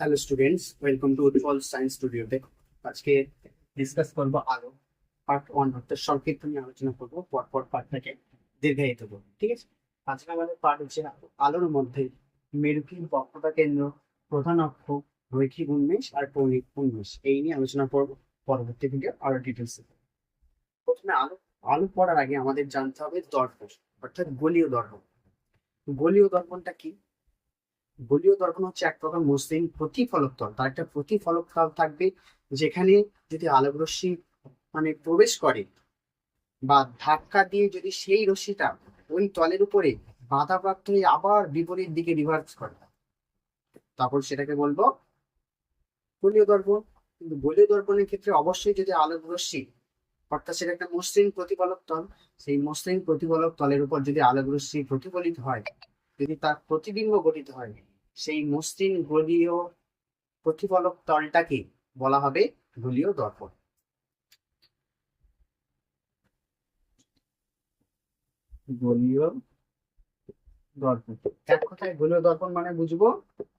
Hello students welcome to Utpal science স্টুডিওতে আজকে discuss করব আলো পার্ট ওয়ান অর্থাৎ সংক্ষিপ্ত নিয়ে আলোচনা করব, পরপর পার্টটাকে দীর্ঘায়িত করব, ঠিক আছে? আজকে আমাদের পার্ট হচ্ছে আলোর মধ্যে মেরুকি বক্রতা কেন্দ্র, প্রধান অক্ষ, রৈখিক উন্মেষ আর কৌণিক উন্মেষ। এই নিয়ে আলোচনা করব পরবর্তী ভিডিও আরও ডিটেলস প্রথমে আলো আলো পড়ার আগে আমাদের জানতে হবে দর্পণ, অর্থাৎ গলীয় দর্পণ। গলীয় দর্পণটা কি? গলীয় দর্পণ হচ্ছে এক প্রকার মসৃণ প্রতিফলক তল। তার একটা প্রতিফলক তল থাকবে যেখানে যদি আলোক রশ্মি মানে প্রবেশ করে বা ধাক্কা দিয়ে যদি সেই রশ্মিটা ওই তলের উপরে বাধাপ্রাপ্ত হয়ে আবার বিপরীত দিকে রিভার্স করে, তারপর সেটাকে বলব গলীয় দর্পণ। কিন্তু গলীয় দর্পণের ক্ষেত্রে অবশ্যই যদি আলোক রশ্মি অর্থাৎ সেটা একটা মসৃণ প্রতিফলক তল, সেই মসৃণ প্রতিফলক তলের উপর যদি আলোক রশ্মি প্রতিফলিত হয় যদি তার প্রতিবিম্ব গঠিত হয় সেই মসৃণ গলীয় প্রতিফলক তলটাকে বলা হবে গলীয় দর্পণ। গলীয় দর্পণ। এক কথায় গলীয় দর্পণ মানে বুঝব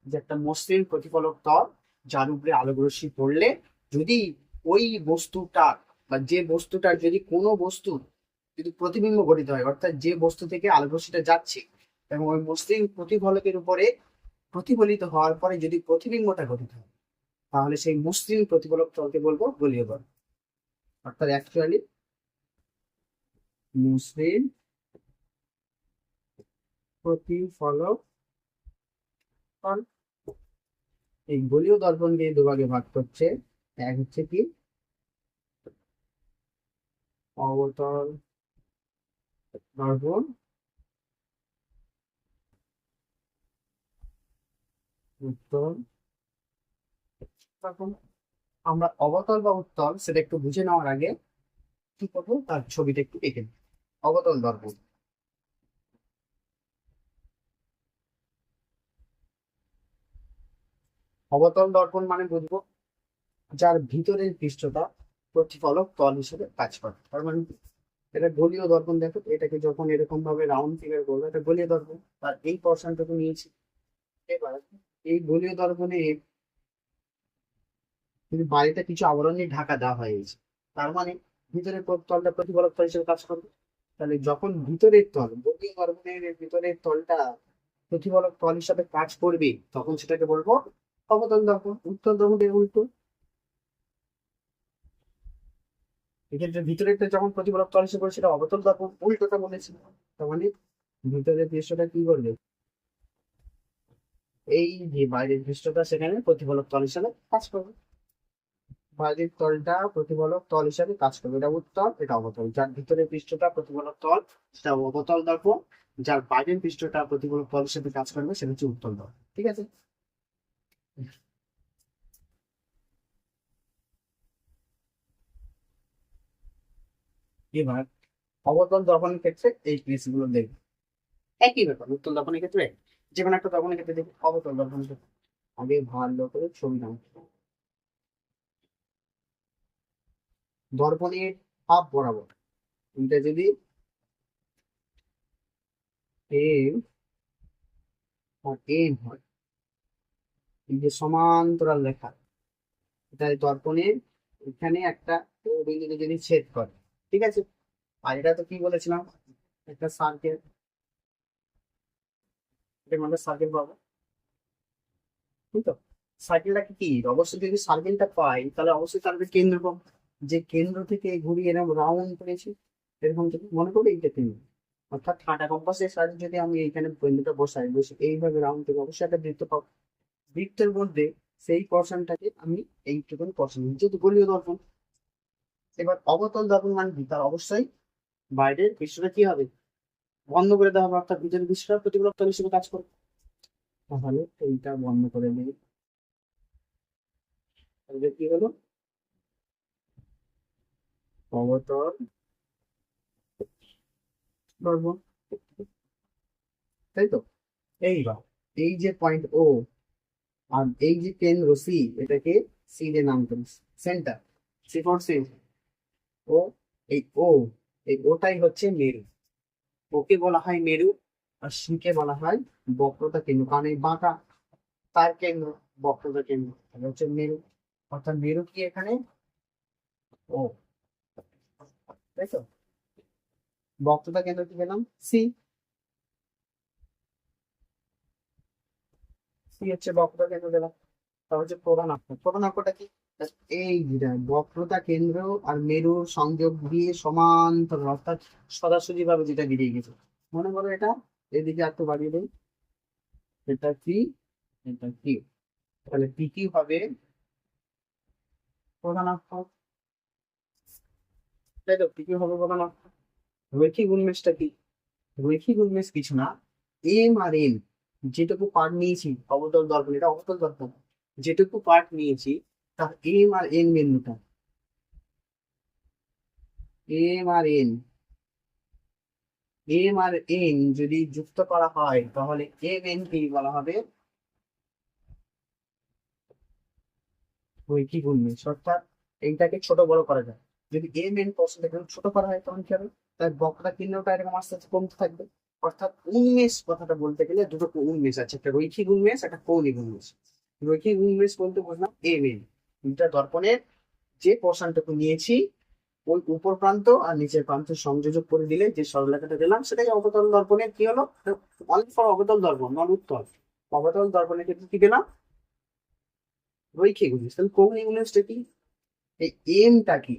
যে একটা মসৃণ প্রতিফলক তল যার উপরে আলোক রশ্মি পড়লে যদি ওই বস্তুটার বা যে বস্তুটার যদি কোনো বস্তু যদি প্রতিবিম্ব গঠিত হয় অর্থাৎ যে বস্তু থেকে আলোক যাচ্ছে এবং ওই মসৃণ প্রতিফলকের উপরে প্রতিফলিত হওয়ার পরে যদি প্রতিবিম্বটা গঠিত হয়, তাহলে সেই মসৃণ প্রতিফলক তলকে বলব? গলীয় বল। অর্থাৎ অ্যাকচুয়ালি মসৃণ প্রতিফলক তল এই গলীয় দর্পণকে দুভাগে ভাগ করছে। এক হচ্ছে কি? অবতল দর্পণ। উত্তল তখন আমরা অবতল বা উত্তল সেটা একটু বুঝে নেওয়ার আগে কি করব? তার ছবিটা একটু এঁকে অবতল দর্পণ অবতল দর্পণ মানে বুঝব যার ভিতরের পৃষ্ঠটা প্রতিফলক তল হিসেবে কাজ করে। তার মানে এটা গলীয় দর্পণ, দেখো এটাকে যখন এরকম ভাবে রাউন্ড ফিগার করব, এটা গলীয় দর্পণ। তার এই পর্শনটুকু নিয়েছি। এবার এই গলীয় দর্পণে বাড়িতে কিছু আবরণ দিয়ে ঢাকা দেওয়া হয়েছে তার মানে ভিতরের তলটা প্রতিফলক তল হিসেবে কাজ করবে। তাহলে যখন ভিতরের তল, গলীয় দর্পণের ভিতরের তলটা প্রতিফলক তল হিসাবে কাজ করবে, তখন সেটাকে বলব অবতল দর্পণ, উত্তল দর্পণের উল্টো। এক্ষেত্রে ভিতরেরটা যখন প্রতিফলক তল হিসেবে সেটা অবতল দর্পণ, উল্টোটা বলেছি। তার মানে ভিতরের দৃশ্যটা কি করবে এই যে বাইরের পৃষ্ঠটা সেখানে প্রতিফলক তল হিসাবে কাজ করবে। বাইরের তলটা প্রতিফলক তল হিসাবে কাজ করবে। এটা উত্তল এটা অবতল। যার ভিতরের পৃষ্ঠটা প্রতিফলক তল, সেটা অবতল দর্পণ যার বাইরের পৃষ্ঠটা প্রতিফলক তল হিসেবে কাজ করবে, সেটা হচ্ছে উত্তল দর্পণ ঠিক আছে? এবার অবতল দর্পণের ক্ষেত্রে এই জিনিসগুলো দেখবে। একই ব্যাপার, উত্তল দর্পণের ক্ষেত্রে যে কোনো একটা দর্পণের ক্ষেত্রে দেখি অবতল দর্পণের ক্ষেত্রে আগে ভালো করে ছবি নাও দর্পণের হাফ বরাবর, এটা যদি এম এম হয়, এই যে সমান্তরাল রেখা এটা দর্পণের এখানে একটা বিন্দুতে যদি ছেদ করে, ঠিক আছে? আর এটা তো কি বলেছিলাম? একটা সার্কেল এটা আমরা সার্কেল পাবো। তো সার্কেলটাকে কি অবশ্যই যদি সার্কেলটা পাই, তাহলে অবশ্যই তার কেন্দ্র পাবো। যে কেন্দ্র থেকে ঘুরিয়ে এরকম রাউন্ড করেছি, এরকম মনে করি এইটা অর্থাৎ কম্পাসের সাহায্যে যদি আমি এইখানে কেন্দ্রটা বসাই, বসে এইভাবে রাউন্ড থেকে অবশ্যই একটা বৃত্ত পাবো। বৃত্তের মধ্যে সেই পর্শনটাকে আমি এইটুকুন পর্শন যেহেতু গলীয় দর্পণ, এবার অবতল দর্পণ মানে কি? তার অবশ্যই বাইরের পৃষ্ঠটা কি হবে? বন্ধ করে দেওয়া হবে, অর্থাৎ ভিতরের পৃষ্ঠটা প্রতিফলক হিসেবে কাজ করবে। তাহলে এইটা বন্ধ করে দিই। তাহলে কি হলো? অবতল দর্পণ তাই তো? এইবার, এই যে পয়েন্ট ও আর এই যে কেন্দ্র সি এটাকে সি দিয়ে নাম সেন্টার সি ফর সি ও, এই ও এই ওটাই হচ্ছে মেরু ওকে বলা হয় মেরু, আর সিকে বলা হয় বক্রতা কেন্দ্র, কারণ এই বাঁকা তার কেন্দ্র, বক্রতা কেন্দ্র। তাহলে হচ্ছে মেরু, অর্থাৎ মেরু কি এখানে? ও, তাই তো? বক্রতা কেন্দ্র কি পেলাম? সি সি হচ্ছে বক্রতা কেন্দ্র পেলাম। তারপর হচ্ছে প্রধান অক্ষ প্রধান অক্ষটা কি? এই বক্রতা কেন্দ্র আর মেরুর সংযোগ দিয়ে সমান্তর অর্থাৎ সরাসরি ভাবে যেটা বেরিয়ে গেছে। মনে করো এটা, এদিকে আর তো বাড়িয়ে দেই। এটা কি? এটা কি? তাহলে পি কি হবে? প্রধান অক্ষ তাই তো পি কি হবে প্রধান অক্ষ রৈখিক উন্মেষটা কি? রৈখিক উন্মেষ কিছু না। এম আর এন, যেটুকু পার্ট নিয়েছি, অবতল দর্পণ, এটা অবতল দর্পণ। যেটুকু পার্ট নিয়েছি তার এম আর এন বিন্দুটা M R N M R N যদি যুক্ত করা হয়, তাহলে এম এন কি বলা হবে? রৈখিক উন্মেষ অর্থাৎ এইটাকে ছোট বড় করা যায়। যদি এম এন পার্সেন্টকে ছোট করা হয়, তখন কি হবে? তার বক্রতা কেন্দ্রটা এরকম আস্তে আস্তে কমতে থাকবে। অর্থাৎ উন্মেষ কথাটা বলতে গেলে দুটো উন্মেষ আছে। একটা রৈখিক উন্মেষ, একটা কৌণিক উন্মেষ। রৈখিক উন্মেষ বলতে বুঝলাম এম এন দুটা দর্পণের যে পোর্শনটুকু নিয়েছি, ওই উপর প্রান্ত আর নিচের প্রান্ত সংযোজক করে দিলে যে সরলরেখাটা দিলাম সেটাই অবতল দর্পণের কি হলো? অনেক ফর অবতল দর্পণ, নন উত্তল অবতল দর্পণের ক্ষেত্রে কি পেলাম? রৈখিক উন্মেষ তাহলে কৌণিক উন্মেষটা কি? এই এমটা কি?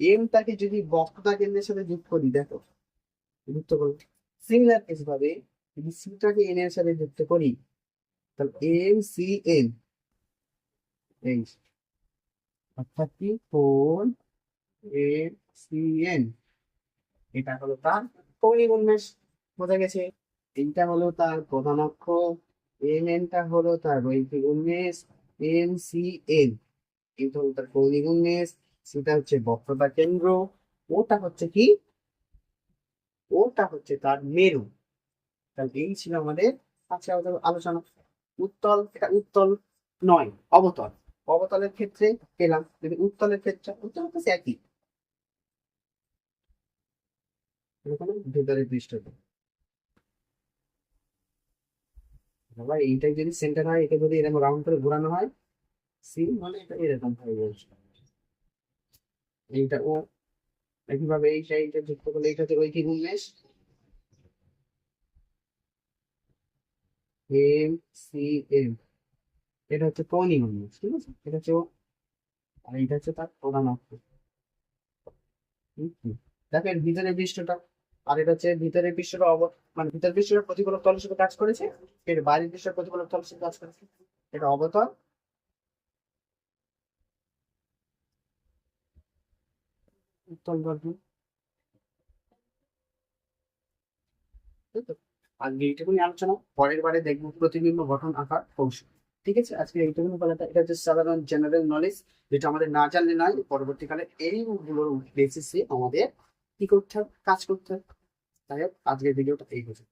এমটাকে যদি বক্রতা কেন্দ্রের সাথে যুক্ত করি, দেখো, যুক্ত করো। সিমিলার কেস ভাবে যদি সিটাকে এন এর সাথে যুক্ত করি, তাহলে এম সি এন অর্থাৎ কি? ফোর সি এন এটা হলো তার কৌণিক উন্মেষ বোঝা গেছে? এইটা হলো তার প্রধান অক্ষ এম এনটা হলো তার রৈখিক উন্মেষ এম সি এন এটা হলো তার কৌণিক উন্মেষ সেটা হচ্ছে বক্রতা কেন্দ্র, ওটা হচ্ছে কি? ওটা হচ্ছে তার মেরু। তাহলে এই ছিল আমাদের আজকে আলোচনা। উত্তল, এটা উত্তল নয়, অবতল। অবতলের ক্ষেত্রে পেলাম উত্তলের ক্ষেত্রে, উত্তল হচ্ছে একই। ভেতরের যদি সেন্টার হয় যদি এরকম রাউন্ড করে হয় সি মানে এরকম এইটা ও একইভাবে এই যুক্ত করলে রৈখিক উন্মেষ এম সি এম এটা হচ্ছে উন্মেষ ঠিক আছে? এটা হচ্ছে আর এটা হচ্ছে তার প্রধান অক্ষ। হুম, হুম। দেখো ভিতরের পৃষ্ঠটা আর এটা হচ্ছে ভিতরের পৃষ্ঠটা অব মানে ভিতরের পৃষ্ঠটা প্রতিফলক তলের সাথে কাজ করেছে এর বাইরের পৃষ্ঠের প্রতিফলক তলের সাথে কাজ করেছে। এটা অবতল। উত্তল গর্ভন আজকে এইটুকুনি আলোচনা পরের বারে দেখব প্রতিবিম্ব গঠন আকার কৌশল। ঠিক আছে? আজকে এইটুকুনি বলা এটা হচ্ছে সাধারণ জেনারেল নলেজ যেটা আমাদের না জানলে নয়, পরবর্তীকালে এইগুলোর বেসিসে আমাদের কি করতে হবে? কাজ করতে হবে। তাই হোক, আজকের ভিডিওটা এই পর্যন্ত।